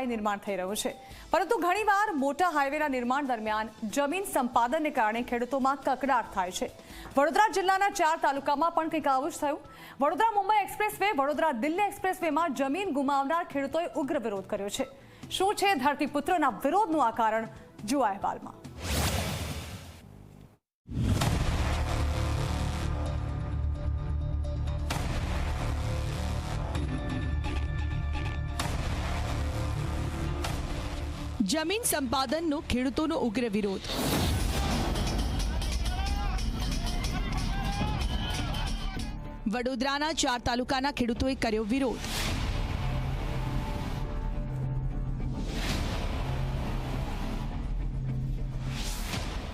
પાયે નિર્માણ થઈ રહ્યો છે. પરંતુ ઘણીવાર મોટા હાઈવેના નિર્માણ દરમિયાન જમીન સંપાદનને કારણે ખેડૂતોમાં કકડાટ થાય છે. વડોદરા જિલ્લાના ચાર તાલુકામાં પણ કંઈક આવું જ થયું. વડોદરા મુંબઈ એક્સપ્રેસ વે વડોદરા દિલ્હી એક્સપ્રેસવેમાં જમીન ગુમાવનાર ખેડૂતોએ ઉગ્ર વિરોધ કર્યો છે. શું છે ધરતીપુત્રોના વિરોધનું આ કારણ? જુઓ અહેવાલમાં. જમીન સંપાદનનો ખેડૂતોનો ઉગ્ર વિરોધ. વડોદરાના ચાર તાલુકાના ખેડૂતોએ કર્યો વિરોધ.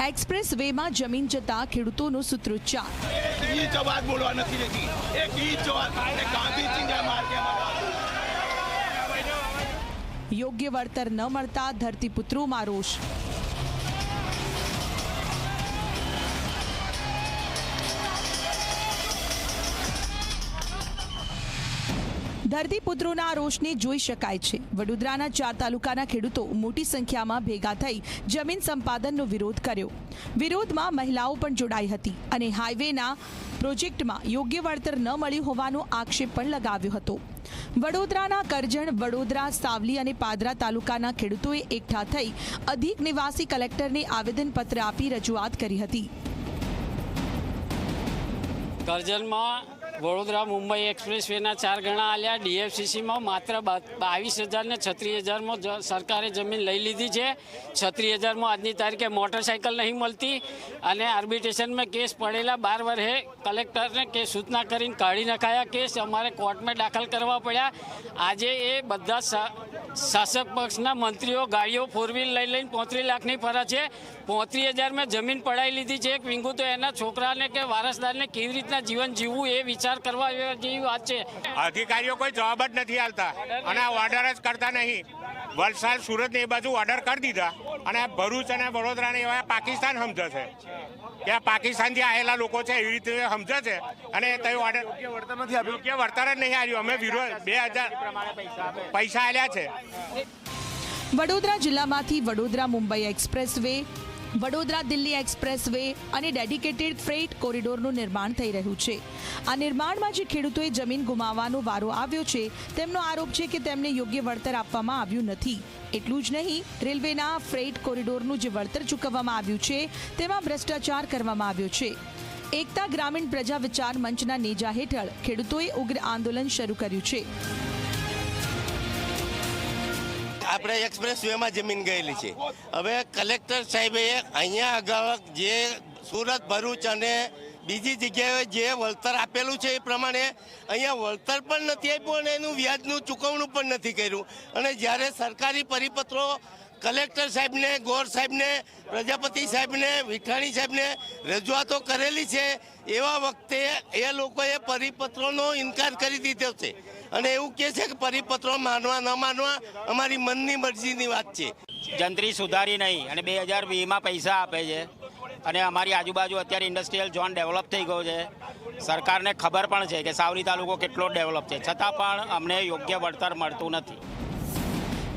એક્સપ્રેસ વેમાં જમીન જતા ખેડૂતોનો સૂત્રોચ્ચાર. બોલવા નથી યોગ્ય વળતર ન મળતા ધરતીપુત્રોમાં રોષ. ધરતીપુત્રોના રોષને જોઈ શકાય છે. વડોદરાના ચાર તાલુકાના ખેડૂતો મોટી સંખ્યામાં ભેગા થઈ જમીન સંપાદનનો વિરોધ કર્યો. વિરોધમાં મહિલાઓ પણ જોડાઈ હતી અને હાઈવેના પ્રોજેક્ટમાં યોગ્ય વળતર ન મળ્યું હોવાનો આક્ષેપ પણ લગાવ્યો હતો. વડોદરાના કરજણ, વડોદરા, સાવલી અને પાદરા તાલુકાના ખેડૂતોએ એકઠા થઈ અધિક નિવાસી કલેક્ટરને આવેદનપત્ર આપી રજૂઆત કરી હતી. કરજણમાં વડોદરા મુંબઈ એક્સપ્રેસવેના ચાર ગણા આલ્યા. ડીએફસીસીમાં માત્ર બાવીસ હજાર ને છત્રીસ હજારમાં સરકારે જમીન લઈ લીધી છે. છત્રીસ હજારમાં આજની તારીખે મોટરસાઇકલ નહીં મળતી અને આર્બિટ્રેશનમાં કેસ પડેલા બાર વર્ષે કલેક્ટરને કેસ સૂચના કરીને કાઢી નખાયા. કેસ અમારે કોર્ટમાં દાખલ કરવા પડ્યા. આજે એ બધા શાસક પક્ષના મંત્રીઓ ગાડીઓ ફોર વ્હીલ લઈ લઈને પોત્રીસ લાખની ફરે છે. પોત્રીસ હજારમાં જમીન પડાવી લીધી છે. એક વિંગુ તો એના છોકરાને કે વારસદારને કેવી રીતના જીવન જીવવું એ વિચાર કરવા જેવી વાત છે. અધિકારીઓ કોઈ જવાબ જ નથી આલતા અને આ ઓર્ડર જ કરતા નહીં. વલસાડ સુરત ને એ બાજુ ઓર્ડર કરી દીધા. અને આ ભરૂચ અને વડોદરા ને એવા પાકિસ્તાન સમજે છે. કે પાકિસ્તાનથી આવેલા લોકો છે એવી રીતે સમજે છે. અને તે ઓર્ડર વળતર નથી આપ્યું. કે વળતર જ નહીં આવ્યું અમે વિરોધ બે હજાર પૈસા આવ્યા છે. વડોદરા જિલ્લામાંથી Vadodara Mumbai express way Vadodara Delhi express way અને ડેડિકેટેડ ફ્રેટ કોરિડોરનું નિર્માણ થઈ રહ્યું છે. આ નિર્માણમાં જે ખેડૂતોએ જમીન ગુમાવવાનો વારો આવ્યો છે, તેમનો આરોપ છે કે તેમને યોગ્ય વળતર આપવામાં આવ્યું નથી. એટલું જ નહીં, રેલવેના ફ્રેટ કોરિડોરનું જે વળતર ચૂકવવામાં આવ્યું છે, તેમાં ભ્રષ્ટાચાર કરવામાં આવ્યો છે. એકતા ગ્રામીણ પ્રજા વિચાર મંચના નેજા હેઠળ ખેડૂતોએ ઉગ્ર આંદોલન શરૂ કર્યું છે. આપણે એક્સપ્રેસ વેમાં જમીન ગયેલી છે. હવે કલેક્ટર સાહેબે અહીંયા અગાઉ જે સુરત, ભરૂચ અને બીજી જગ્યાએ જે વળતર આપેલું છે એ પ્રમાણે અહીંયા વળતર પણ નથી આપ્યું અને એનું વ્યાજનું ચૂકવણું પણ નથી કર્યું. અને જ્યારે સરકારી પરિપત્રો કલેક્ટર સાહેબને, ગોર સાહેબને, પ્રજાપતિ સાહેબને વિઠાણી સાહેબને રજૂઆતો કરેલી છે, એવા વખતે એ લોકોએ પરિપત્રોનો ઇનકાર કરી દીધો છે. અને એવું કહે છે કે પરિપત્રો માનવા ન માનવા અમારી મનની મરજીની વાત છે. જંત્રી સુધારી નહીં અને બે હજાર વીમાં પૈસા આપે છે અને અમારી આજુબાજુ અત્યારે ઇન્ડસ્ટ્રીયલ ઝોન ડેવલપ થઈ ગયો છે. સરકારને ખબર પણ છે કે સાવલી તાલુકો કેટલો ડેવલપ છે. છતાં પણ અમને યોગ્ય વળતર મળતું નથી.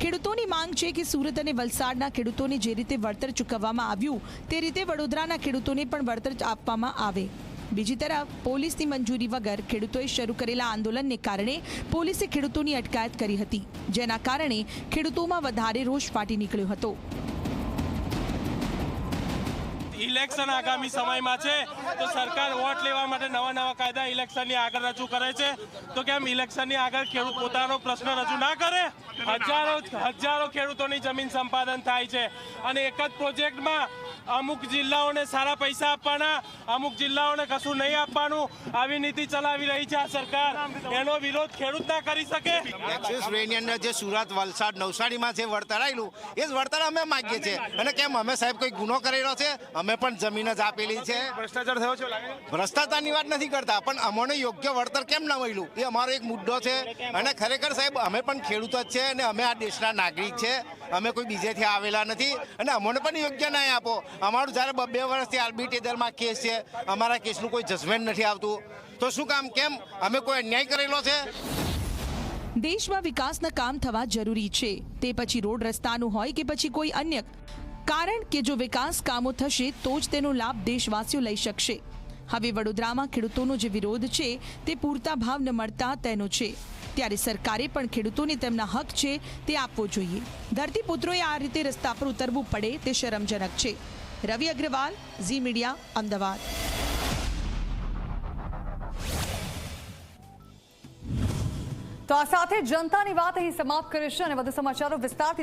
ખેડૂતોની માંગ છે કે સુરત અને વલસાડના ખેડૂતોને જે રીતે વળતર ચૂકવવામાં આવ્યું તે રીતે વડોદરાના ખેડૂતોને પણ વળતર આપવામાં આવે. બીજી તરફ, પોલીસની મંજૂરી વગર ખેડૂતોએ શરૂ કરેલા આંદોલનને કારણે પોલીસે ખેડૂતોની અટકાયત કરી હતી, જેના કારણે ખેડૂતોમાં વધારે રોષ ફાટી નીકળ્યો હતો. ઇલેક્શન આગામી સમયમાં છે, તો સરકાર વોટ લેવા માટે નવા નવા કાયદા ઇલેક્શનની આગળ રજૂ કરે છે. તો કેમ ઇલેક્શનની આગળ ખેડૂત પોતાનો પ્રશ્ન રજૂ ના કરે? હજારો હજારો ખેડૂતોની જમીન સંપાદન થાય છે. અને એક જ પ્રોજેક્ટમાં અમુક જિલ્લાઓને સારા પૈસા આપવાના અમુક જિલ્લાઓને કશું નહીં આપવાનું આવી નીતિ ચલાવી રહી છે આ સરકાર. એનો વિરોધ ખેડૂત ના કરી શકે. એક્સિસ વેની અંદર જે સુરત વલસાડ નવસારીમાં જે વળતર આવેલું એ જ વળતર અમે માગીએ છીએ. અને કેમ? અમે સાહેબ કોઈ ગુનો કરેલો છે? અમે પણ જમીન જ આપેલી છે. ભ્રષ્ટાચાર થયો છે ભ્રષ્ટાચારની વાત નથી કરતા પણ અમને યોગ્ય વળતર કેમ ના મળ્યું? એ અમારો એક મુદ્દો છે. અને ખરેખર સાહેબ અમે પણ ખેડૂત જ છે અને અમે આ દેશના નાગરિક છે. અમે કોઈ બીજેથી આવેલા નથી. અને અમને પણ યોગ્ય ન્યાય આપો. અમારું જ્યારે બે વર્ષથી આર્બિટ્રેટરમાં કેસ છે અમારા કેસનું કોઈ જજમેન્ટ નથી આવતું. તો શું કામ, કેમ? અમે કોઈ અન્યાય કરેલો છે? દેશમાં વિકાસના કામ થવા જરૂરી છે. તે પછી રોડ રસ્તાનું હોય કે પછી કોઈ અન્ય. કારણ કે જો વિકાસ કામો થશે, તો જ તેનો લાભ દેશવાસીઓ લઈ શકશે. હવે વડોદરામાં ખેડૂતોનો જે વિરોધ છે, તે પૂરતા ભાવ ન મળતા તેનો છે. ત્યારે સરકારે પણ ખેડૂતોને તેમના હક છે, તે આપવો જોઈએ. ધરતીપુત્રોએ આ રીતે રસ્તા પર ઉતરવું પડે, તે શરમજનક છે. રવિ અગ્રવાલ ઝી મીડિયા અમદાવાદ તો આ સાથે જનતાની વાત અહીં સમાપ્ત કરીશું અને વધુ સમાચારો વિસ્તારથી